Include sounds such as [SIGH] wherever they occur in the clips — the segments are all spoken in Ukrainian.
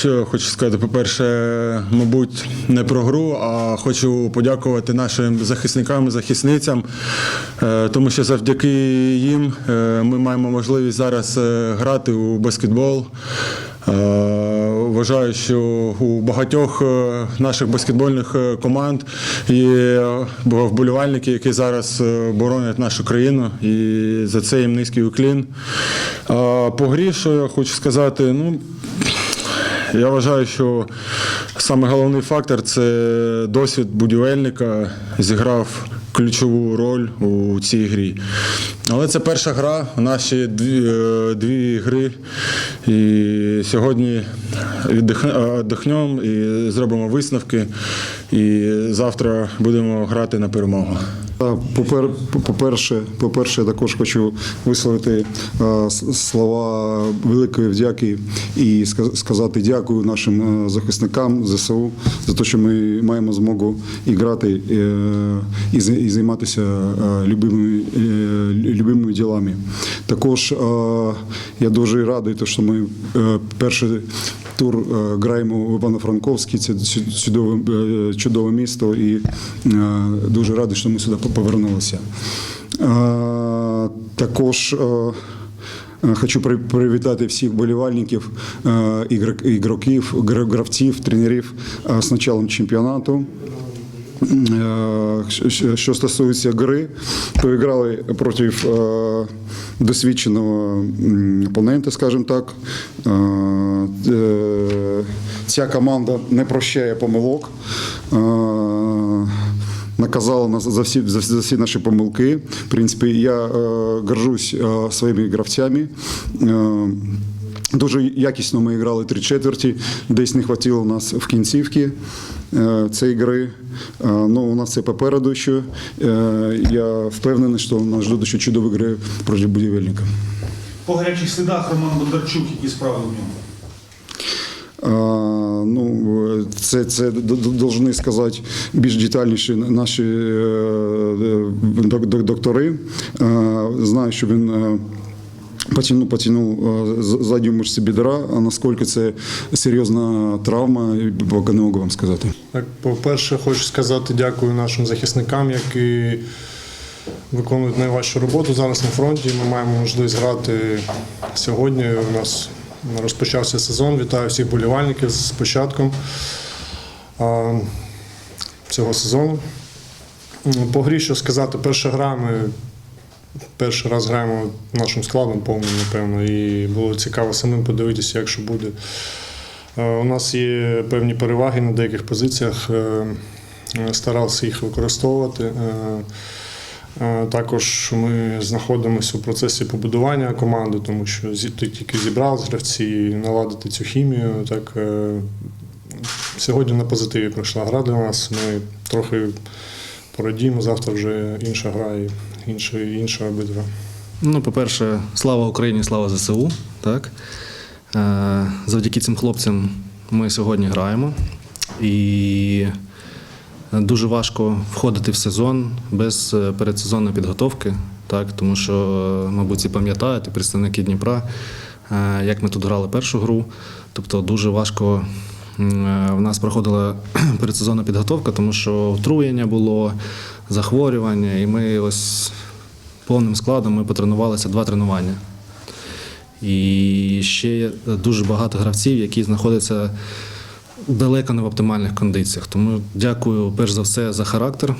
Що хочу сказати, по-перше, мабуть, не про гру, а хочу подякувати нашим захисникам захисницям, е, тому що завдяки їм е, ми маємо можливість зараз е, грати у баскетбол. Вважаю, що у багатьох наших баскетбольних команд є вболівальники, які зараз боронять нашу країну, і за це їм низький уклін. По грі, що я хочу сказати, ну. Я вважаю, що саме головний фактор це досвід будівельника зіграв ключову роль у цій грі. Але це перша гра, у нас ще дві, е, дві гри. І сьогодні віддихнемо і зробимо висновки. І завтра будемо грати на перемогу. По-перше, по-перше, також хочу висловити е, слова великої вдяки і сказати дякую нашим е, захисникам ЗСУ за те, що ми маємо змогу і грати е, і займатися любими, любими ділами. Також я дуже радий, що ми е, перший тур е, граємо в Івано-Франковській. Це чудове, е, чудове місто, і е, дуже радий, що ми сюди повернулися. Також хочу при- привітати всіх болівальників, ігроків, гравців, тренерів з началом чемпіонату. Е, що- стосується гри, то грали проти е, досвідченого опонента, скажімо так. Е, Ця команда не прощає помилок. Наказала нас за всі, за, за всі наші помилки. В принципі, я е, горжусь е, своїми гравцями. Е, Дуже якісно ми грали три четверті, десь не хватило нас в кінцівці е, цієї гри. Е, Ну, у нас це попереду ще. Е, Я впевнений, що нас ждуть ще чудові гри проти будівельника. По гарячих слідах Роман Бондарчук, які справи в ньому. А, Ну, це, це должны сказати більш детальніше наші док- док- доктори. Знаю, що він потягнув, з- задню мишцю бідра, а наскільки це серйозна травма, поки не можу вам сказати. Так, по-перше, хочу сказати дякую нашим захисникам, які виконують найважчу роботу зараз на фронті. Ми маємо можливість грати сьогодні. У нас розпочався сезон. Вітаю всіх болівальників з початком цього сезону. По грі, що сказати, перша гра ми перший раз граємо нашим складом повним, напевно, і було цікаво самим подивитися, як що буде. Е, У нас є певні переваги на деяких позиціях. е, е, Старався їх використовувати. Також ми знаходимося у процесі побудування команди, тому що тільки зібрав гравці, наладити цю хімію. Так, сьогодні на позитиві пройшла гра для нас. Ми трохи порадіємо, завтра вже інша гра і інша, інша битва. Ну, по-перше, слава Україні, слава ЗСУ. Так? Е, Завдяки цим хлопцям ми сьогодні граємо. І дуже важко входити в сезон без е, передсезонної підготовки, так? тому що, е, мабуть, всі пам'ятають, представники Дніпра, як ми тут грали першу гру. Тобто дуже важко в нас проходила [CLEARS THROAT] передсезонна підготовка, тому що отруєння було, захворювання, і ми ось повним складом ми потренувалися два тренування. І ще є дуже багато гравців, які знаходяться далеко не в оптимальних кондиціях. Тому дякую перш за все за характер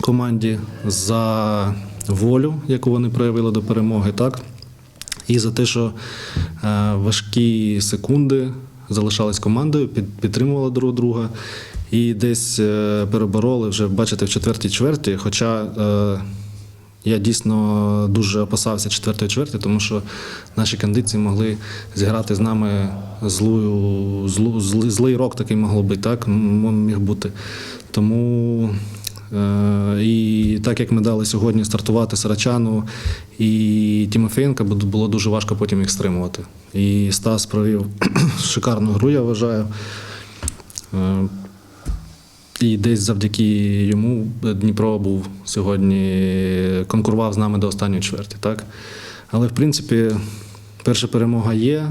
команді, за волю, яку вони проявили до перемоги, так? І за те, що е, важкі секунди залишались командою, підтримували друг друга і десь е, перебороли вже, бачите, в четвертій чверті. Хоча е, я дійсно дуже опасався четвертої чверті, тому що наші кондиції могли зіграти з нами злую, злу, зли- злий рок такий могло бути, так? Міг бути. Тому е, і так як ми дали сьогодні стартувати Сарачану і Тімофієнка, було дуже важко потім їх стримувати. І Стас провів [CLEARS THROAT] шикарну гру, я вважаю. Е, і десь завдяки йому Дніпро був сьогодні конкурував з нами до останньої чверті, так? Але в принципі, перша перемога є.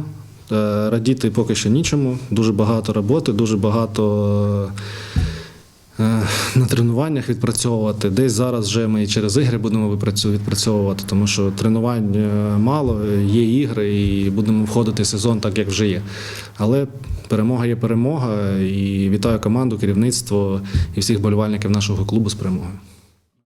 Е, Радіти поки що нічому. Дуже багато роботи, дуже багато е, на тренуваннях відпрацьовувати. Десь зараз вже ми через ігри будемо відпрацьовувати, тому що тренувань е, мало, є ігри, і будемо входити в сезон так, як вже є. Але перемога є перемога. І вітаю команду, керівництво і всіх болівальників нашого клубу з перемогою.